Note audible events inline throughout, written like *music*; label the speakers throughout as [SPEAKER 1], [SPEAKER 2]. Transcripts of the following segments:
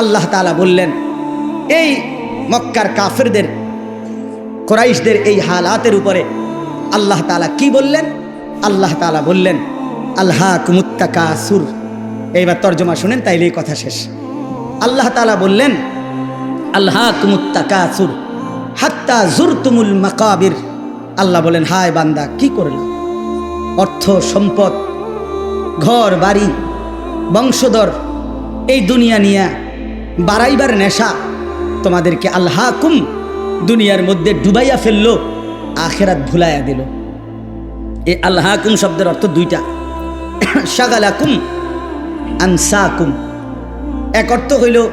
[SPEAKER 1] আল্লাহ তাআলা বললেন, এই মক্কার কাফেরদের, কোরাইশদের এই হালাতের উপরে আল্লাহ তাআলা কি বললেন? আল্লাহ তাআলা বললেন আল্লাহ কুমুত্তাকা সুর এইবার তর্জমা শুনেন তাইলে এই কথা শেষ। আল্লাহ তালা বললেন আল্লাহ কুমুত্তাকা সুর হাত্তা জুরতুমুল মাকাবির। আল্লাহ বলেন, হায় বান্দা, কি করলাম অর্থ সম্পদ, ঘর, বাড়ি, বংশধর, এই দুনিয়া নিয়া বাড়াইবার নেশা তোমাদেরকে আল্লাহ কুম দুনিয়ার মধ্যে ডুবাইয়া ফেলল, আখেরাত ভুলাইয়া দিল। এই আল্লাহ কুম শব্দের অর্থ দুইটা। সাগালাকুম আনসাকুম এক অর্থ হইল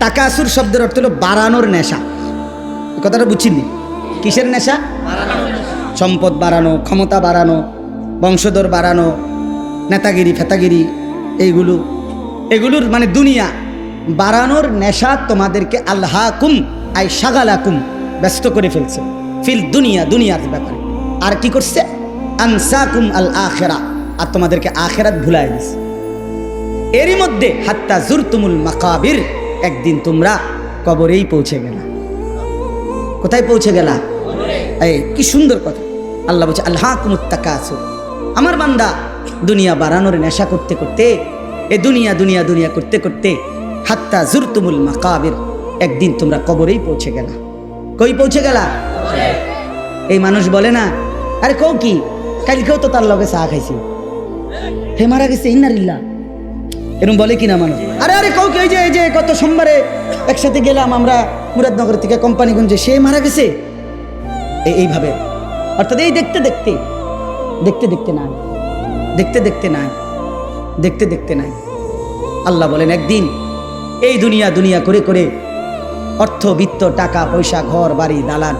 [SPEAKER 1] টাকাসুর শব্দের অর্থ হলো বাড়ানোর নেশা। কথাটা বুঝছিনি? কিসের নেশা? সম্পদ বাড়ানো, ক্ষমতা বাড়ানো, বংশধর বাড়ানো, নেতাগিরি, ফেতাগিরি, এইগুলো। এগুলোর মানে দুনিয়া। বাড়ানোর নেশা তোমাদেরকে আল্লাহ কুম আই সাগালাকুম, ব্যস্ত করে ফেলছে। ফিল দুনিয়া, দুনিয়ার ব্যাপারে। আর কি করছে? আনসাকুম আল আখেরা। আর তোমাদেরকে আখেরাত ভুলাই দিছে। এরই মধ্যে হাত্তা জুরতুমুল মাকাবির, একদিন তোমরা কবরেই পৌঁছে গেলা। কোথায় পৌঁছে গেলা? এই, কি সুন্দর কথা। আল্লাহ বলছে আল্লাহ কুমুত্তাকা আসো আমার বান্দা, দুনিয়া বাড়ানোর নেশা করতে করতে, এ দুনিয়া দুনিয়া দুনিয়া করতে করতে হাত্তা জুরতুমুল মাকাবির। একদিন তোমরা কবরেই পৌঁছে গেলা। কই পৌঁছে গেলা? এই মানুষ বলে না, আরে কও কি? কালকেও তো তার লগে চা খাইছি। হে মারা গেছে ইন্নারিল্লা এরকম বলে কিনা মানুষ? আরে আরে কি এই যে এই যে গত সোমবারে একসাথে গেলাম আমরা মুরাদনগর থেকে কোম্পানিগঞ্জে, সে মারা গেছে? এই- এইভাবে। অর্থাৎ এই দেখতে দেখতে দেখতে দেখতে নাই। দেখতে দেখতে নাই। দেখতে দেখতে নাই। আল্লাহ বলেন, একদিন এই দুনিয়া দুনিয়া করে করে অর্থ, বিত্ত, টাকা, পয়সা, ঘর, বাড়ি, দালান।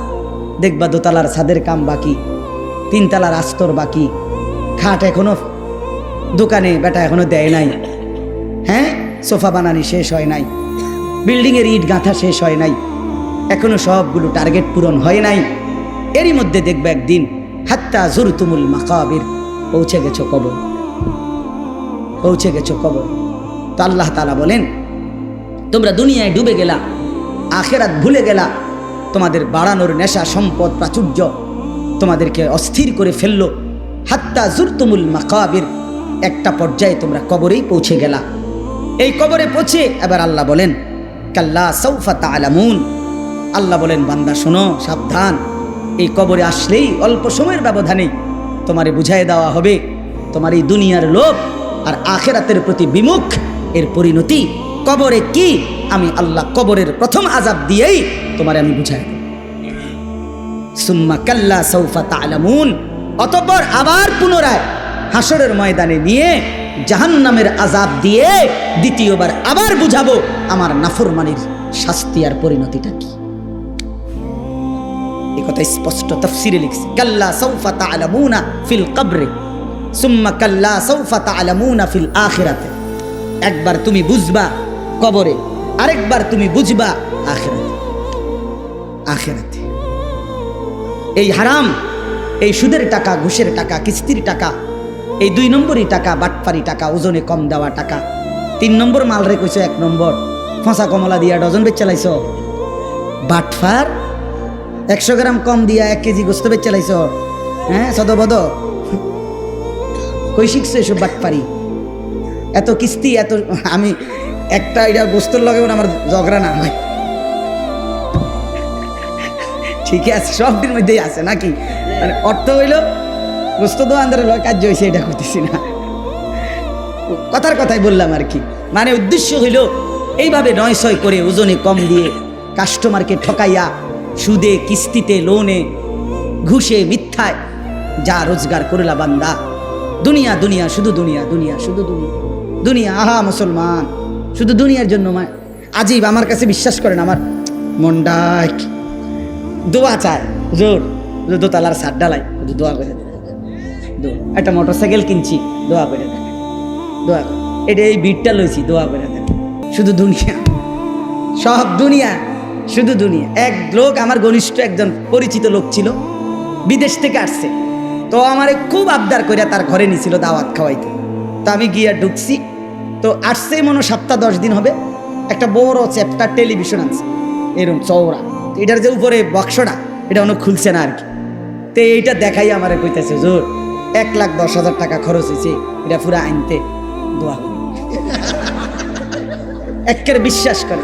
[SPEAKER 1] দেখবা দোতলার ছাদের কাম বাকি, তিনতলার আস্তর বাকি। খাট এখনও দোকানে, বেটা এখনও দেয় নাই। হ্যাঁ? সোফা বানানি শেষ হয় নাই। বিল্ডিংয়ের ইট গাঁথা শেষ হয় নাই। এখনও সবগুলো টার্গেট পূরণ হয় নাই। এরই মধ্যে দেখবে একদিন, হাত্তা জুরতুমুল মাকাবির, পৌঁছে গেছো কবর। পৌঁছে গেছো কবর। তো আল্লাহ তালা বলেন তোমরা দুনিয়ায় ডুবে গেলা, আখেরাত ভুলে গেলা, তোমাদের বাড়ানোর নেশা, সম্পদ, প্রাচুর্য তোমাদেরকে অস্থির করে ফেলল। হাত্তা জুরতুমুল মাকাবির, একটা পর্যায়ে তোমরা কবরেই পৌঁছে গেলা। এই কবরে পৌঁছে এবার আল্লাহ বলেন, কাল্লা সৌফা তালামুন আল্লাহ বলেন, বান্দা, শোনো, সাবধান। এই কবরে আসলেই অল্প সময়ের ব্যবধানে তোমারে বুঝাই দেওয়া হবে। তোমার এই দুনিয়ার লোভ আর আখেরাতের প্রতি বিমুখ, এর পরিণতি কবরে কি? আমি আল্লাহ কবরের প্রথম আজাব দিয়েই তোমারে আমি বুঝাই সুম্মা কাল্লা সৌফা তালামুন অতঃপর আবার পুনরায় হাসরের ময়দানে নিয়ে জাহান্নামের আজাব দিয়ে দ্বিতীয়বার আবার বুঝাবো আমার নাফরমানির শাস্তি আর পরিণতিটা কি। কথা স্পষ্ট তফসিরে লিখছে। কাল্লা সৌফা তালামুনা ফিল কবরে। সুম্মা কাল্লা সৌফা তালামুনা ফিল আখিরাতে। একবার তুমি বুঝবা কবরে। আরেকবার তুমি বুঝবা আখিরাতে। আখিরাতে। এই হারাম, এই সুদের টাকা, ঘুষের টাকা, কিস্তির টাকা, এই দুই নম্বরই টাকা, বাটপারি টাকা, ওজনে কম দেওয়া টাকা। তিন নম্বর মাল রে কইছো এক নম্বর। ফসা কমলা দিয়া ডজন বেচ চালাইছ বাটফার, একশো গ্রাম কম দিয়া এক কেজি গোস্ত বেচ চালাইছ হ্যাঁ সদবদ কই শিখছো এসব বাটপারি? এত কিস্তি, এত আমি একটা এটা গোস্তর লগে আমার ঝগড়া না হয়। ঠিক আছে সব দিন মধ্যেই আছে নাকি? মানে অর্থ হইল গোস্ত তো আন্দারে লয় কার্য হয়েছে এটা করতেছি না। কথার কথাই বললাম আর কি। মানে উদ্দেশ্য হইল, এইভাবে নয় ছয় করে ওজনে কম দিয়ে কাস্টমারকে ঠকাইয়া, সুদে, কিস্তিতে লোনে ঘুষে, মিথ্যায় যা রোজগার করলা বান্দা। দুনিয়া দুনিয়া, শুধু দুনিয়া দুনিয়া, শুধু দুনিয়া। দুনিয়া, আহা, মুসলমান। শুধু দুনিয়ার জন্য মা আজীব আমার কাছে বিশ্বাস করেন আমার মনটা কি- দোয়া চায়। জোর। দোতলার সার ডালাই দোয়া করে দোয়া। একটা মোটর সাইকেল কিনছি, দোয়া করে দোয়া করে এটা এই বিটটা লইছি, দোয়া করে দেন। শুধু দুনিয়া। সব দুনিয়া, শুধু দুনিয়া। এক লোক আমার ঘনিষ্ঠ একজন পরিচিত লোক ছিল, বিদেশ থেকে আসছে। তো আমারে খুব আবদার করে তার ঘরে নিছিল দাওয়াত খাওয়াইতে। তো আমি গিয়া ঢুকছি তো আসছে মনে সপ্তাহ দশ দিন হবে। একটা বড় চ্যাপ্টার টেলিভিশন আছে এরকম চওড়া। এটার যে উপরে বক্সটা, এটা অনেক খুলছে না আর কি তো এইটা দেখাই আমার কইতেছে জোর এক লাখ দশ হাজার টাকা খরচ হয়েছে এটা পুরো আনতে দোয়া করি। *laughs* একের বিশ্বাস করে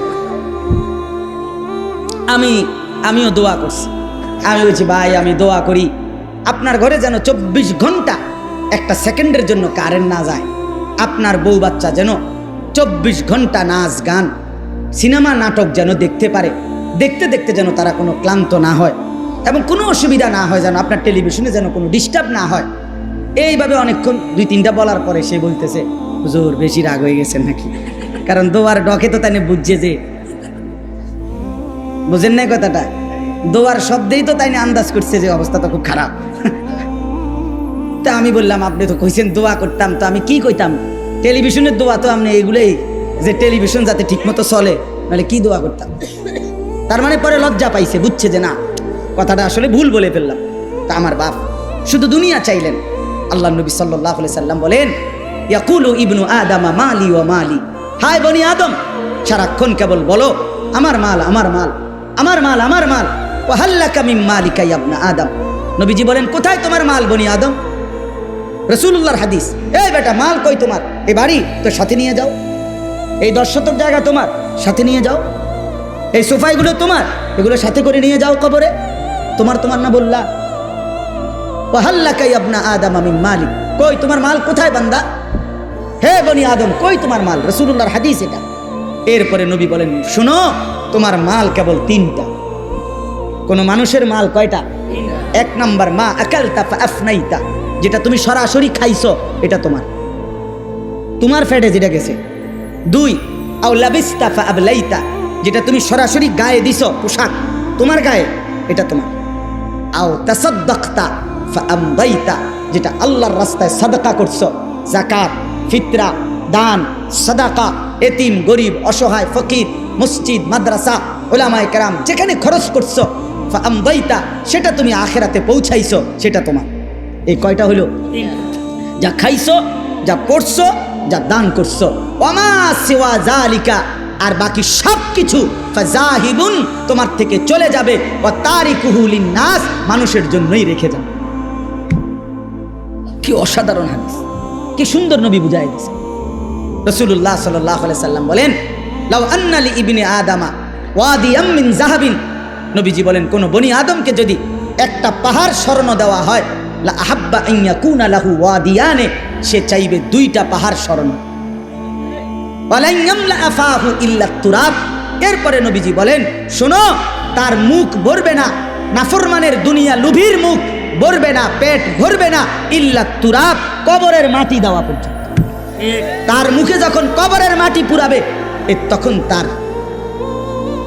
[SPEAKER 1] আমি, আমিও দোয়া করছি। আমি বলছি, ভাই, আমি দোয়া করি, আপনার ঘরে যেন চব্বিশ ঘণ্টা একটা সেকেন্ডের জন্য কারেন্ট না যায়। আপনার বউ বাচ্চা যেন চব্বিশ ঘণ্টা নাচ, গান, সিনেমা, নাটক যেন দেখতে পারে। দেখতে দেখতে যেন তারা কোনো ক্লান্ত না হয় এবং কোনো অসুবিধা না হয় যেন আপনার টেলিভিশনে যেন কোনো ডিস্টার্ব না হয়। এইভাবে অনেকক্ষণ দুই তিনটা বলার পরে সে বলতেছে, হুজুর, বেশি রাগ হয়ে গেছেন নাকি? কারণ দোয়ার ডকে তো তাই বুঝছে যে, বুঝেন নাই কথাটা? দোয়ার শব্দেই তো তাই আন্দাজ করছে যে অবস্থা তো খুব খারাপ। তা আমি বললাম, আপনি তো কইছেন দোয়া করতাম, তো আমি কি কইতাম? টেলিভিশনের দোয়া তো আপনি এগুলোই, যে টেলিভিশন যাতে ঠিকমতো চলে, নাহলে কি দোয়া করতাম? তার মানে পরে লজ্জা পাইছে, বুঝছে যে না, কথাটা আসলে ভুল বলে ফেললাম। তা আমার বাপ, শুধু দুনিয়া চাইলেন। আল্লাহ নবী সাল্লাহ সাল্লাম বলেন, ইয়াকুলু ইবনু আদামা মালি ও মালি। হায় বনি আদম, সারাক্ষণ কেবল বলো, আমার মাল আমার মাল আমার মাল আমার মাল। ও হাল্লাকা মিম মালিকা ইয়াবনা আদম। নবীজি বলেন, কোথায় তোমার মাল বনি আদম? রসুল্লাহর হাদিস। এই বেটা, মাল কই তোমার? এই বাড়ি তো সাথে নিয়ে যাও। এই দশ শতক জায়গা তোমার, সাথে নিয়ে যাও। এই সোফাইগুলো তোমার, এগুলো সাথে করে নিয়ে যাও কবরে। তোমার তোমার না বললা, ওয়াহাল্লাকাই আপনা আদম আমি মালিক। কই, তোমার মাল কোথায় বান্দা? হে বনি আদম, কই তোমার মাল? রসুল্লাহর হাদিস এটা। এরপরে নবী বলেন, শুনো, তোমার মাল কেবল তিনটা। কোন মানুষের মাল কয়টা? এক নাম্বার মা আকালতা আফনাইতা যেটা তুমি সরাসরি খাইছো, এটা তোমার। তোমার ফ্যাটে যেটা গেছে। দুই আও লাবিস্তা ফা আবলাইতা যেটা তুমি সরাসরি গায়ে দিছো, পোশাক, তোমার গায়ে, এটা তোমার। আও তাসাদ্দাকতা ফা আমদাইতা যেটা আল্লাহর রাস্তায় সাদাকা করছ জাকাত ফিতরা, দান, সাদাকা, এতিম, গরিব, অসহায়, ফকির, মসজিদ, মাদ্রাসা, ওলামায় কেরাম, যেখানে খরচ করছ ফা আমদাইতা সেটা তুমি আখেরাতে পৌঁছাইছো, সেটা তোমার। এই কয়টা হলো? যা খাইছো যা পড়ছো যা দান করছ। অমা সেওয়া জালিকা আর বাকি সব কিছু ফাজাহিবুন তোমার থেকে চলে যাবে। ও তারিকুহুলিন নাস মানুষের জন্যই রেখে যাবে কি অসাধারণ হাদিস। কি সুন্দর নবী বুঝাই দিছে রসুল্লাহ সাল্লাহ সাল্লাম বলেন লাউ আন্নালি ইবনে আদামা ওয়াদিয়াম মিন জাহাবিন। নবীজি বলেন কোন বনি আদমকে যদি একটা পাহাড় স্মরণ দেওয়া হয় ওয়াদিয়ানে, সে চাইবে দুইটা পাহাড় স্মরণ। এরপরে নবীজি বলেন, শোনো, তার মুখ ভরবে না, নাফরমানের দুনিয়া লুভির মুখ ভরবে না, পেট ভরবে না, ইল্লা তুরাব, কবরের মাটি দেওয়া পর্যন্ত। তার মুখে যখন কবরের মাটি পুরাবে, এ তখন তার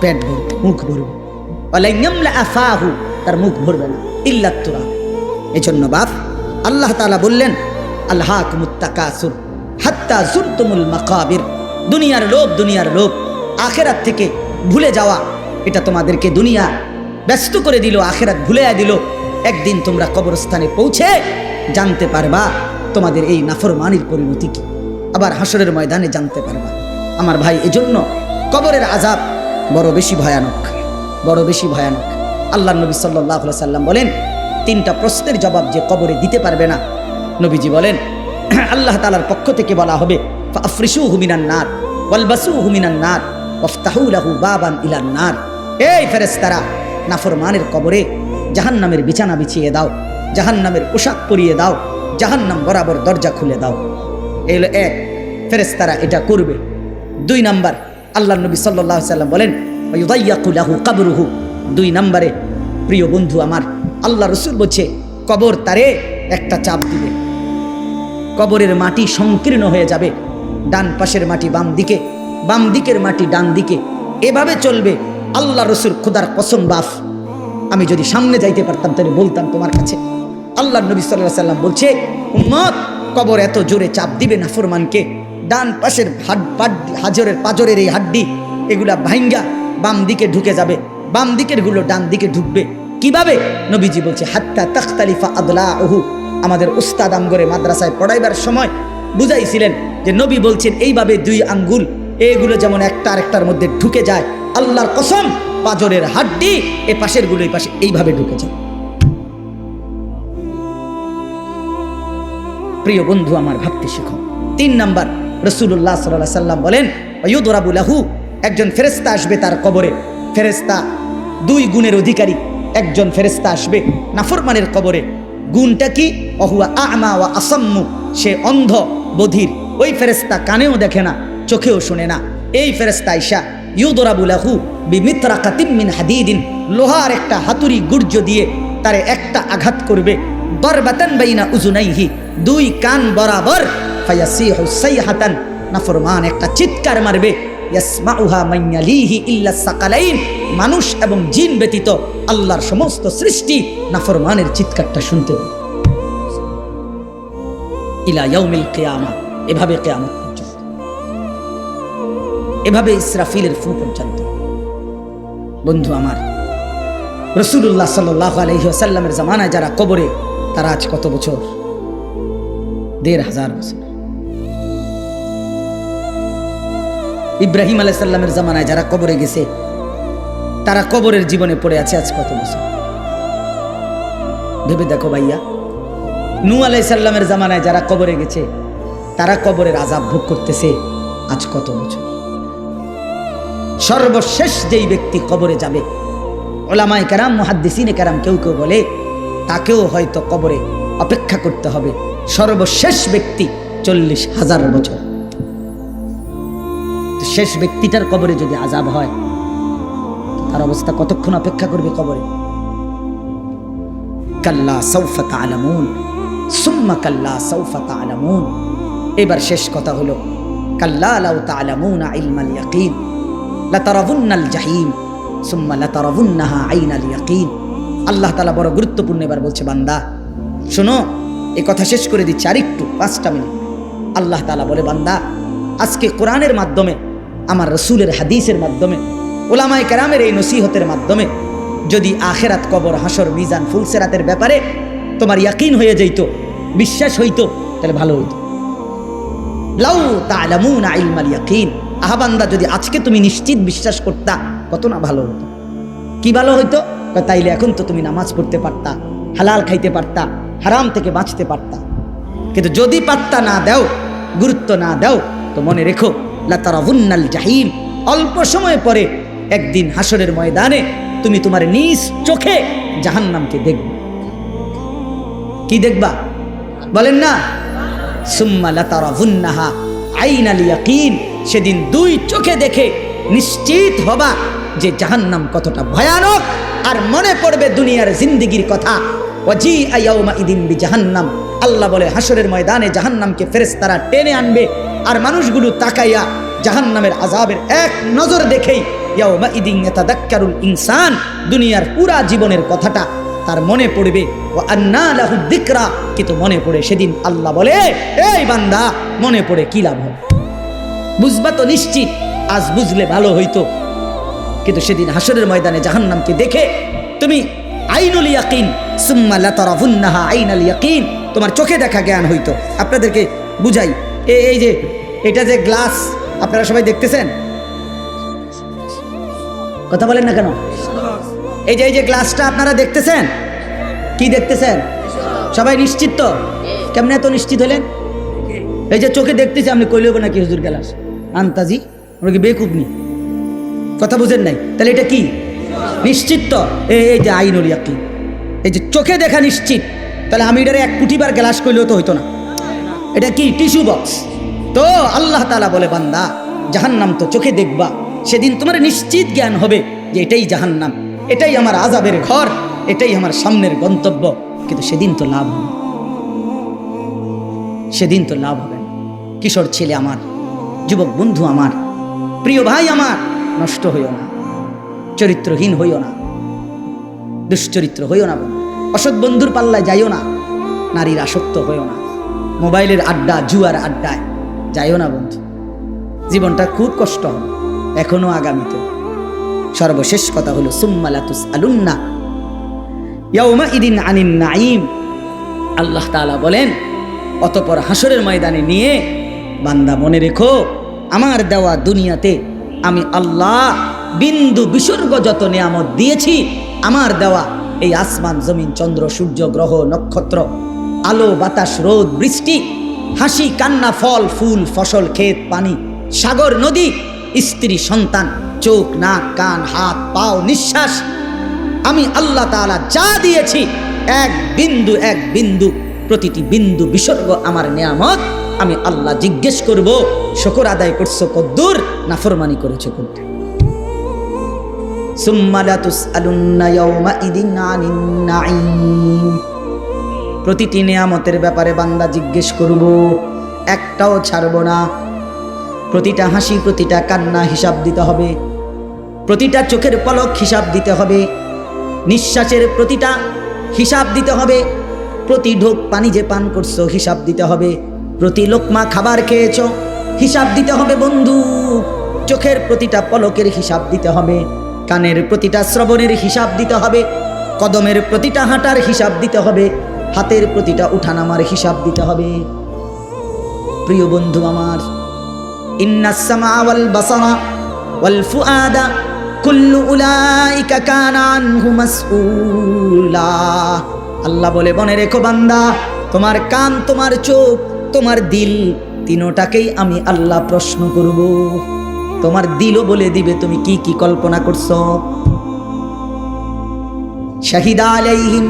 [SPEAKER 1] পেট ভরবে, মুখ ভরবে। তার মুখ ভরবে না, ইল্লা তুরাব। এজন্য বাপ, আল্লাহ তাআলা বললেন আল্লাহ কুমুত্তাকাসুর হাত্তা জুরতুমুল মাকাবির। দুনিয়ার লোভ দুনিয়ার লোভ। আখেরাত থেকে ভুলে যাওয়া, এটা তোমাদেরকে দুনিয়া ব্যস্ত করে দিল, আখেরাত ভুলে দিল। একদিন তোমরা কবরস্থানে পৌঁছে জানতে পারবা তোমাদের এই নাফরমানির পরিণতি কি। আবার হাসরের ময়দানে জানতে পারবা। আমার ভাই, এজন্য কবরের আজাব বড় বেশি ভয়ানক, বড় বেশি ভয়ানক। আল্লাহ নবী সাল্লাহ সাল্লাম বলেন তিনটা প্রশ্নের জবাব যে কবরে দিতে পারবে না। নবীজি বলেন, আল্লাহ তালার পক্ষ থেকে বলা হবে আফরিসু হুমিনান নার ওয়ালবাসু হুমিনান নার ওফতাহু লাহু বাবান ইলান নার। এই ফেরেস্তারা নাফরমানের কবরে জাহান্নামের বিছানা বিছিয়ে দাও, জাহান্নামের পোশাক পরিয়ে দাও, জাহান্নাম বরাবর দরজা খুলে দাও। এই হলো এক ফেরেস্তারা এটা করবে। দুই নাম্বার আল্লাহ নবী সাল্লাহ সাল্লাম বলেন লাহু কাবরুহু। দুই নাম্বারে, প্রিয় বন্ধু আমার আল্লাহ রসুল বলছে, কবর তারে একটা চাপ দিবে। কবরের মাটি সংকীর্ণ হয়ে যাবে। ডান পাশের মাটি বাম দিকে, বাম দিকের মাটি ডান দিকে। এভাবে চলবে। আল্লাহ রসুল খুদার কসম বাফ। আমি যদি সামনে যাইতে পারতাম, তাহলে বলতাম তোমার কাছে। আল্লাহ নবী সাল্লাহ সাল্লাম বলছে, উম্মত, কবর এত জোরে চাপ দিবে না ফরমানকে। ডান পাশের হাড হাজরের পাজরের এই হাড্ডি, এগুলা ভাইঙ্গা, বাম দিকে ঢুকে যাবে। বাম দিকেরগুলো ডান দিকে ঢুকবে। কীভাবে? নবীজি বলছে, হাত্তা তখতালিফা আদলা ওহু আমাদের উস্তাদ আমগরে মাদ্রাসায় পড়াইবার সময় বুঝাইছিলেন যে নবী বলছেন, এইভাবে দুই আঙ্গুল, এগুলো যেমন একটা আরেকটার মধ্যে ঢুকে যায়, আল্লাহর কসম, পাজরের হাড্ডি, এ পাশেরগুলো এই পাশে এইভাবে ঢুকে যায়। প্রিয় বন্ধু, আমার ভাবতে শিখো। তিন নাম্বার রসুল্লাহ সাল্লাহ সাল্লাম বলেন ইউদরাবুলাহু একজন ফেরেস্তা আসবে তার কবরে। ফেরেস্তা দুই গুণের অধিকারী। একজন ফেরেস্তা আসবে নাফরমানের কবরে। গুণটা কি? অহুয়া আমা ওয়া আসাম্মু। সে অন্ধ, বধির। ওই ফেরেস্তা কানেও দেখে না, চোখেও শোনে না। এই ফেরেস্তা ঈশা ইউদরাবুলাহু বিমিত্রা কাতিমিন হাদিদিন। লোহার একটা হাতুড়ি গুর্জ দিয়ে তারে একটা আঘাত করবে। বরবাতান বাইনা উজুনাইহি, দুই কান বরাবর। ফায়াসিহু সাইহাতান। নাফরমান একটা চিৎকার মারবে। মানুষ এবং জিন ব্যতীত আল্লাহর সমস্ত সৃষ্টি নাফরমানের চিৎকারটা শুনতে পাবে এভাবে কিয়ামত পর্যন্ত। এভাবে ইসরাফিলের ফু পর্যন্ত। বন্ধু আমার রসুল্লাহ সাল্লাহ আলহিহাসাল্লামের জামানায় যারা কবরে, তারা আজ কত বছর? দেড় হাজার বছর। ইব্রাহিম আলাইসাল্লামের জামানায় যারা কবরে গেছে, তারা কবরের জীবনে পড়ে আছে আজ কত বছর? ভেবে দেখো ভাইয়া নু আলাইসাল্লামের জামানায় যারা কবরে গেছে, তারা কবরের আজাব ভোগ করতেছে আজ কত বছর? সর্বশেষ যেই ব্যক্তি কবরে যাবে, ওলামায় কারাম, মহাদ্দিসিনে কারাম কেউ কেউ বলে, তাকেও হয়তো কবরে অপেক্ষা করতে হবে। সর্বশেষ ব্যক্তি চল্লিশ হাজার বছর। শেষ ব্যক্তিটার কবরে যদি আজাব হয়, তার অবস্থা কতক্ষণ অপেক্ষা করবে কবরে? কাল্লা সৌফা তালামুন সুম্মা কাল্লা সৌফা তালামুন এবার শেষ কথা হলো, কাল্লা লাউ তালামুন ইলমাল ইয়াকিন, লাতারাবুন্নাল জাহিম, সুম্মা লাতারাবুন্নাহা আইনাল ইয়াকিন। আল্লাহ তাআলা বড় গুরুত্বপূর্ণ এবার বলছে, বান্দা, শোনো এই কথা শেষ করে দিচ্ছি আরেকটু, পাঁচটা মিনিট। আল্লাহ তাআলা বলে, বান্দা, আজকে কোরআনের মাধ্যমে আমার রসুলের হাদিসের মাধ্যমে, ওলামায় কেরামের এই নসিহতের মাধ্যমে, যদি আখেরাত কবর হাসর মিজান, ফুলসেরাতের ব্যাপারে তোমার ইয়াকিন হয়ে যেত বিশ্বাস হইতো, তাহলে ভালো হইতো। লাউ ইয়াকিন। আহাবান্দা যদি আজকে তুমি নিশ্চিত বিশ্বাস করতা, কত না ভালো হতো। কি ভালো হইতো? তাইলে এখন তো তুমি নামাজ পড়তে পারতা, হালাল খাইতে পারতা, হারাম থেকে বাঁচতে পারতা। কিন্তু যদি পাত্তা না দাও, গুরুত্ব না দাও, তো মনে রেখো লাতারাবুন্নাল জাহিম। অল্প সময় পরে একদিন হাসরের ময়দানে তুমি তোমার নিজ চোখে জাহান্নামকে দেখবে। কি দেখবা? বলেন না? সুম্মা লাতারাবুন্নাহা আইনাল ইয়াকিন। সেদিন দুই চোখে দেখে নিশ্চিত হবা যে জাহান্নাম কতটা ভয়ানক। আর মনে পড়বে দুনিয়ার জিন্দিগির কথা। ওয়াজি আয়াউমা ইদিন বি জাহান্নাম আল্লাহ বলে, হাসরের ময়দানে জাহান্নামকে ফেরেশতারা টেনে আনবে। আর মানুষগুলো তাকাইয়া জাহান্নামের আজাবের এক নজর দেখেই ইনসান, দুনিয়ার পুরা জীবনের কথাটা তার মনে পড়বে। ও আন্না লাহু দিকরা কিন্তু মনে পড়ে সেদিন আল্লাহ বলে, এই বান্দা, মনে পড়ে কি লাভ হবে? বুঝবা তো নিশ্চিত, আজ বুঝলে ভালো হইতো। কিন্তু সেদিন হাসরের ময়দানে জাহান্নামকে দেখে তুমি আইনুল ইয়াকিন, সুম্মা লাতারাফুন্নাহা আইনাল ইয়াকিন, তোমার চোখে দেখা জ্ঞান হইতো। আপনাদেরকে বুঝাই এই যে, এটা যে গ্লাস আপনারা সবাই দেখতেছেন? কথা বলেন না কেন? এই যে এই যে গ্লাসটা আপনারা দেখতেছেন? কি দেখতেছেন? সবাই নিশ্চিত তো? কেমনে এত নিশ্চিত হলেন? এই যে চোখে দেখতেছি, আপনি কইলেও নাকি হুজুর গ্লাস? আন্তাজি, আমরা কি বেকুব নি কথা বুঝেন নাই? তাহলে এটা কি? নিশ্চিত তো? এই যে আইনুল ইয়াকিন এই যে চোখে দেখা নিশ্চিত। তাহলে আমি এটারে এক কুটিবার গ্লাস করলেও তো হইতো না। এটা কি? Tissue box. তো আল্লাহ তালা বলে, বান্দা, জাহান্নাম তো চোখে দেখবা। সেদিন তোমার নিশ্চিত জ্ঞান হবে যে এটাই জাহান্নাম। এটাই আমার আজাবের ঘর, এটাই আমার সামনের গন্তব্য। কিন্তু সেদিন তো লাভ হবে সেদিন তো লাভ হবে কিশোর ছেলে আমার, যুবক বন্ধু আমার, প্রিয় ভাই আমার, নষ্ট হইও না। চরিত্রহীন হইও না। দুশ্চরিত্র হইও না অসৎ বন্ধুর পাল্লায় যাইও না। নারীর আসক্ত হইও না। মোবাইলের আড্ডা, জুয়ার আড্ডায় যাইও না বন্ধু। জীবনটা খুব কষ্ট হবে, এখনও আগামীতে। সর্বশেষ কথা হলো সুম্মালাতুস আলুন্না ইয়াউমা ইদিন আনিন নাইম আল্লাহ তাআলা বলেন, অতপর হাসরের ময়দানে নিয়ে বান্দা মনে রেখো, আমার দেওয়া দুনিয়াতে আমি আল্লাহ বিন্দু বিসর্গ যত নিয়ামত দিয়েছি, আমার দেওয়া এই আসমান, জমিন, চন্দ্র, সূর্য, গ্রহ, নক্ষত্র আলো, বাতাস, রোদ, বৃষ্টি, হাসি, কান্না, ফল, ফুল, ফসল, ক্ষেত, পানি, সাগর, নদী, স্ত্রী, সন্তান, চোখ, নাক, কান, হাত, পাও, নিঃশ্বাস। আমি আল্লাহ তালা যা দিয়েছি, এক বিন্দু এক বিন্দু, প্রতিটি বিন্দু বিসর্গ আমার নেয়ামত। আমি আল্লাহ জিজ্ঞেস করব, শকর আদায় করছ কদ্দুর নাফরমানি করেছ কদ্দুর? সুম্মা লা তুসআলুন্না ইয়াওমাইদিন আনিন নাঈম। প্রতিটি নেয়ামতের ব্যাপারে বান্দা জিজ্ঞেস করব, একটাও ছাড়ব না। প্রতিটা হাসি, প্রতিটা কান্না হিসাব দিতে হবে। প্রতিটা চোখের পলক হিসাব দিতে হবে। নিঃশ্বাসের প্রতিটা হিসাব দিতে হবে। প্রতি ঢোক পানি যে পান করছ, হিসাব দিতে হবে। প্রতি লোকমা খাবার খেয়েছো, হিসাব দিতে হবে বন্ধু। চোখের প্রতিটা পলকের হিসাব দিতে হবে। কানের প্রতিটা শ্রবণের হিসাব দিতে হবে। কদমের প্রতিটা হাঁটার হিসাব দিতে হবে। হাতের প্রতিটা উঠানামার হিসাব দিতে হবে। প্রিয় বন্ধু আমার ওয়াল আল্লাহ বলে বনে রেখো বান্দা, তোমার কান, তোমার চোখ, তোমার দিল, তিনোটাকেই আমি আল্লাহ প্রশ্ন করব। তোমার দিলও বলে দিবে, তুমি কি কি কল্পনা করছ? শাহিদা আলাইহিম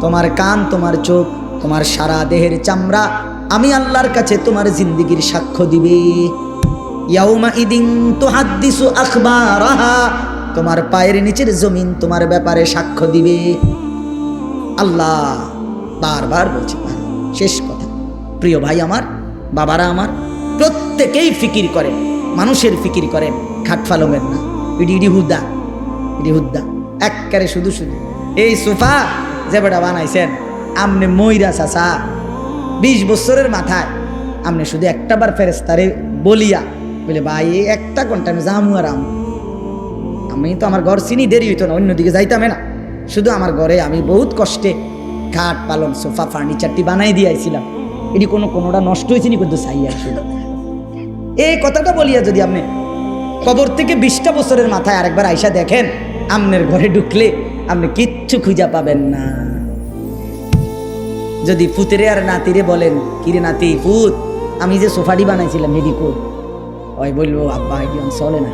[SPEAKER 1] তোমার কান, তোমার চোখ, তোমার সারা দেহের চামড়া আমি আল্লাহর কাছে তোমার জিন্দিগির সাক্ষ্য দিবে। তোমার পায়ের নিচের জমিন তোমার ব্যাপারে সাক্ষ্য দিবে। আল্লাহ বারবার বলছে, শেষ কথা। প্রিয় ভাই আমার, বাবারা আমার, প্রত্যেকেই ফিকির করেন, মানুষের ফিকির করেন খাট ফালমের না। ইডি ইডি ইডি হুদ্দা এককারে শুধু শুধু। এই সোফা যে বেটা বানাইছেন, আমনে ময়রা চাচা, বিশ বছরের মাথায় আমনে শুধু একটা বার ফেরেস্তারে বলিয়া বলে, ভাই, এই একটা ঘণ্টা আমি যামু আর আমু। আমি তো আমার ঘর চিনি, দেরি হইতো না, অন্যদিকে যাইতামে না। শুধু আমার ঘরে আমি বহুত কষ্টে খাট পালন সোফা, ফার্নিচারটি বানাই দিয়ে আইছিলাম এটি কোনো কোনোটা নষ্ট হয়েছে নি কিন্তু চাই আসলে। এই কথাটা বলিয়া যদি আপনি কবর থেকে বিশটা বছরের মাথায় আরেকবার আইসা দেখেন আমনের ঘরে ঢুকলে আপনি কিচ্ছু খুঁজা পাবেন না। যদি পুতেরে আর নাতিরে বলেন, কিরে নাতি, পুত, আমি যে সোফাটি বানাইছিলাম হেডি কো ওই বলব, আব্বা আমার চলে না।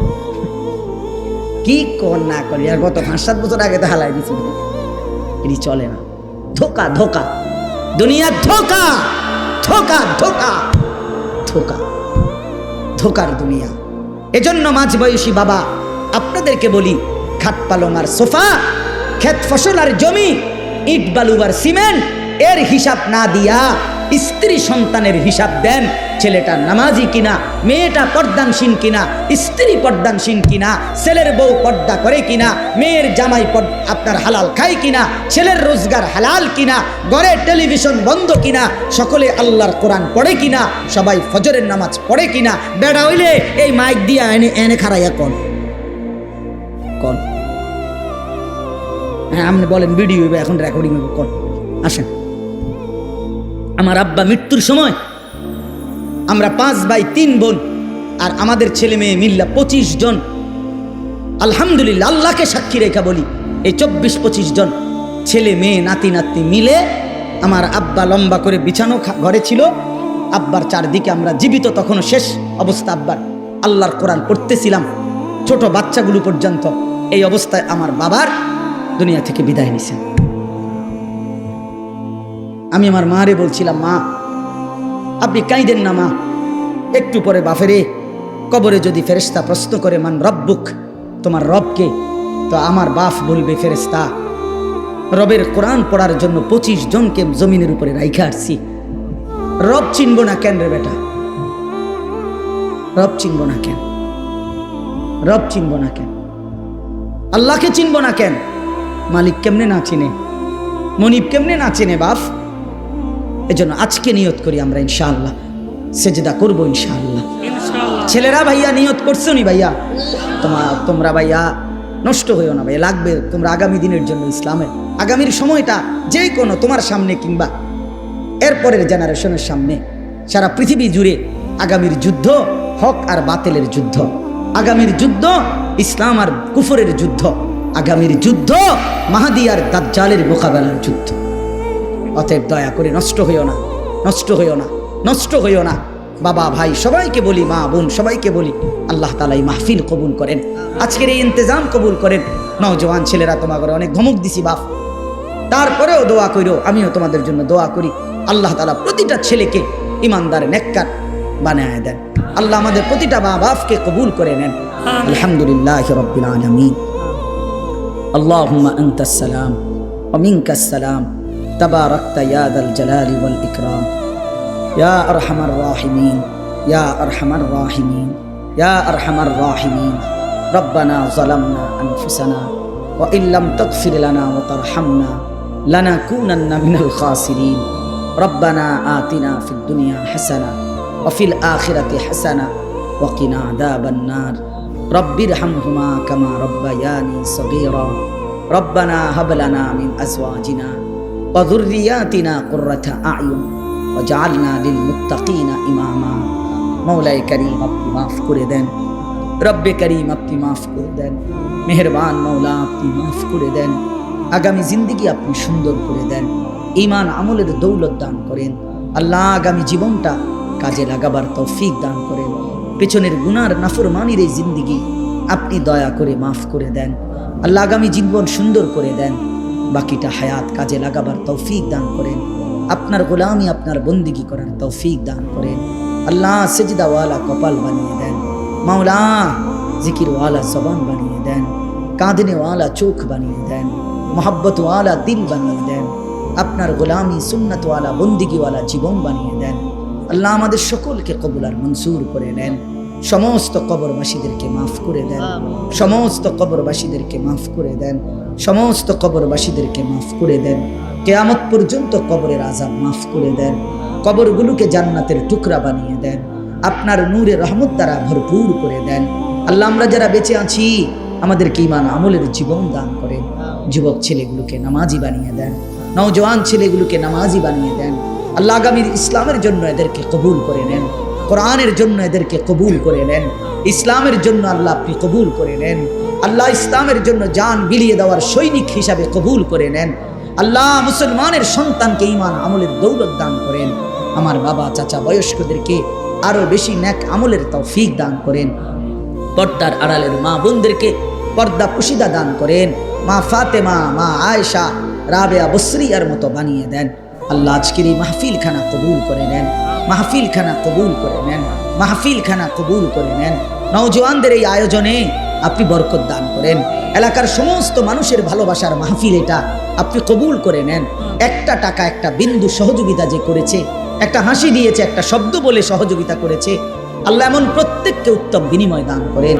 [SPEAKER 1] কি কর না করি, আর গত পাঁচ সাত বছর আগে তো হালাই দিছিল এটি চলে না। ধোকা ধোকা। দুনিয়া ধোকা ধোকা ধোকা ধোকা, ধোকার দুনিয়া। এজন্য মাঝ বয়সী বাবা, আপনাদেরকে বলি খাট পালং আর সোফা, ক্ষেত ফসল আর জমি, ইট বালু আর সিমেন্ট, এর হিসাব না দিয়া স্ত্রী সন্তানের হিসাব দেন। ছেলেটা নামাজি কিনা, মেয়েটা পর্দানসীন কিনা, স্ত্রী পর্দানসীন কিনা, ছেলের বউ পর্দা করে কিনা, মেয়ের জামাই আপনার হালাল খায় কিনা, ছেলের রোজগার হালাল কিনা, ঘরে টেলিভিশন বন্ধ কিনা, সকলে আল্লাহর কোরআন পড়ে কিনা, সবাই ফজরের নামাজ পড়ে কিনা, বেড়া হইলে এই মাইক দিয়া এনে এনে খারাইয়া কন। কন হ্যাঁ আপনি বলেন ভিডিও এখন রেকর্ডিং হইবে কন আসেন। আমার আব্বা মৃত্যুর সময় আমরা পাঁচ বাই তিন বোন আর আমাদের ছেলে মেয়ে মিল্লা পঁচিশ জন। আলহামদুলিল্লাহ, আল্লাহকে সাক্ষী রেখা বলি, এই চব্বিশ, পঁচিশ জন ছেলে মেয়ে, নাতি, নাতনি মিলে আমার আব্বা লম্বা করে বিছানো ঘরে ছিল। আব্বার চারদিকে আমরা জীবিত, তখনও শেষ অবস্থা আব্বার। আল্লাহর কোরআন পড়তেছিলাম, ছোট বাচ্চাগুলো পর্যন্ত। এই অবস্থায় আমার বাবার দুনিয়া থেকে বিদায় নিছেন। আমি আমার মারে বলছিলাম, মা, আপনি কাঁদেন না, মা। একটু পরে বাফেরে কবরে যদি ফেরেস্তা প্রশ্ন করে, মান রব্বুক? তোমার রবকে তো আমার বাফ বলবে ফেরেস্তা রবের কোরআন পড়ার জন্য পঁচিশ জনকে জমিনের উপরে রাইখা আসছি রব চিনব না কেন রে বেটা? রব চিনব না কেন? রব চিনব না কেন? আল্লাহকে চিনব না কেন? মালিক কেমনে না চিনে? মনিব কেমনে না চিনে বাপ? এজন্য আজকে নিয়ত করি আমরা ইনশাআল্লাহ। সেজদা করব ইনশাআল্লাহ। ছেলেরা ভাইয়া নিয়ত করছ নি ভাইয়া? তোমার তোমরা ভাইয়া নষ্ট হইও না ভাইয়া লাগবে তোমরা আগামী দিনের জন্য ইসলামের আগামীর সময়টা যে কোনো তোমার সামনে কিংবা এরপরের জেনারেশনের সামনে। সারা পৃথিবী জুড়ে আগামীর যুদ্ধ হক আর বাতিলের যুদ্ধ। আগামীর যুদ্ধ ইসলাম আর কুফরের যুদ্ধ, আগামীর যুদ্ধ, মাহাদি আর দাজ্জালের মোকাবেলার যুদ্ধ। অতএব দয়া করে নষ্ট হইও না, নষ্ট হইও না, নষ্ট হইও না। বাবা, ভাই, সবাইকে বলি, মা, বোন, সবাইকে বলি, আল্লাহ তালা এই মাহফিল কবুল করেন। আজকের এই ইন্তজাম কবুল করেন। নওজওয়ান ছেলেরা তোমাকে অনেক ধমক দিছি, বাপ। তারপরেও দোয়া করিও আমিও তোমাদের জন্য দোয়া করি। আল্লাহ তালা প্রতিটা ছেলেকে ইমানদার, নেককার বানায় দেন। আল্লাহ আমাদের প্রতিটা মা বাপকে কবুল করে নেন। الحمد لله رب العالمين اللهم أنت السلام ومنك السلام. تباركت يا ذا الجلال والإكرام يا أرحم الراحمين يا أرحم الراحمين يا أرحم الراحمين ربنا ظلمنا أنفسنا وإن لم تغفر لنا وترحمنا لنكونن من الخاسرين ربنا آتنا في الدنيا حسنة وفي الآخرة حسنة وقنا عذاب النار. রব্বির হামহুমা কামা রব্বায়ানি সগীরা। রব্বানা হাবলানা মিন আজওয়াজিনা ওয়া যুররিয়াতিনা কুররাতা আয়ুন ওয়াজআলনা লিল মুত্তাকিনা ইমামা। মাওলাই করিম, আপনি মাফ করে দেন। রব্বে করিম, আপনি মাফ করে দেন। মেহেরবান মাওলা আপনি মাফ করে দেন। আগামী জিন্দগি আপনি সুন্দর করে দেন। ইমান আমলের দৌলত দান করেন। আল্লাহ আগামী জীবনটা কাজে লাগাবার তৌফিক দান করেন। পেছনের গুনার নাফরমানির এই জিন্দিগি আপনি দয়া করে মাফ করে দেন। আল্লাহ আগামী জীবন সুন্দর করে দেন। বাকিটা হায়াত কাজে লাগাবার তৌফিক দান করেন। আপনার গোলামি আপনার বন্দিগি করার তৌফিক দান করেন। আল্লাহ সেজদাওয়ালা কপাল বানিয়ে দেন। মাওলা জিকিরওয়ালা জবান বানিয়ে দেন। কাঁদনেওয়ালা চোখ বানিয়ে দেন। মোহাব্বতওয়ালা দিল বানিয়ে দেন। আপনার গোলামি সুন্নতওয়ালা বন্দিগিওয়ালা জীবন বানিয়ে দেন। আল্লাহ আমাদের সকলকে কবুল আর মনসুর করে নেন। সমস্ত কবরবাসীদেরকে মাফ করে দেন। সমস্ত কবরবাসীদেরকে মাফ করে দেন। সমস্ত কবরবাসীদেরকে মাফ করে দেন। কেয়ামত পর্যন্ত কবরের আজাব মাফ করে দেন। কবরগুলোকে জান্নাতের টুকরা বানিয়ে দেন। আপনার নূরে রহমত দ্বারা ভরপুর করে দেন। আল্লাহ আমরা যারা বেঁচে আছি, আমাদেরকে ইমান আমলের জীবন দান করেন। যুবক ছেলেগুলোকে নামাজি বানিয়ে দেন। নওজওয়ান ছেলেগুলোকে নামাজি বানিয়ে দেন। আল্লাহ আগামীর ইসলামের জন্য এদেরকে কবুল করে নেন। কোরআনের জন্য এদেরকে কবুল করে নেন। ইসলামের জন্য আল্লাহ আপনি কবুল করে নেন। আল্লাহ ইসলামের জন্য জান বিলিয়ে দেওয়ার সৈনিক হিসাবে কবুল করে নেন। আল্লাহ মুসলমানের সন্তানকে ইমান আমলের দৌলত দান করেন। আমার বাবা, চাচা, বয়স্কদেরকে আরও বেশি ন্যাক আমলের তৌফিক দান করেন। পর্দার আড়ালের মা বোনদেরকে পর্দা পুশিদা দান করেন। মা ফাতেমা, মা আয়েশা, রাবেয়া, বসরিয়ার মতো বানিয়ে দেন। আল্লাহ আজকের এই মাহফিল খানা কবুল করে নেন মাহফিল খানা কবুল করে নেন মাহফিল খানা কবুল করে নেন। নওজওয়ানদের এই আয়োজনে আপনি বরকত দান করেন। এলাকার সমস্ত মানুষের ভালোবাসার মাহফিল এটা আপনি কবুল করে নেন। একটা টাকা, একটা বিন্দু সহযোগিতা যে করেছে, একটা হাসি দিয়েছে, একটা শব্দ বলে সহযোগিতা করেছে, আল্লাহ এমন প্রত্যেককে উত্তম বিনিময় দান করেন।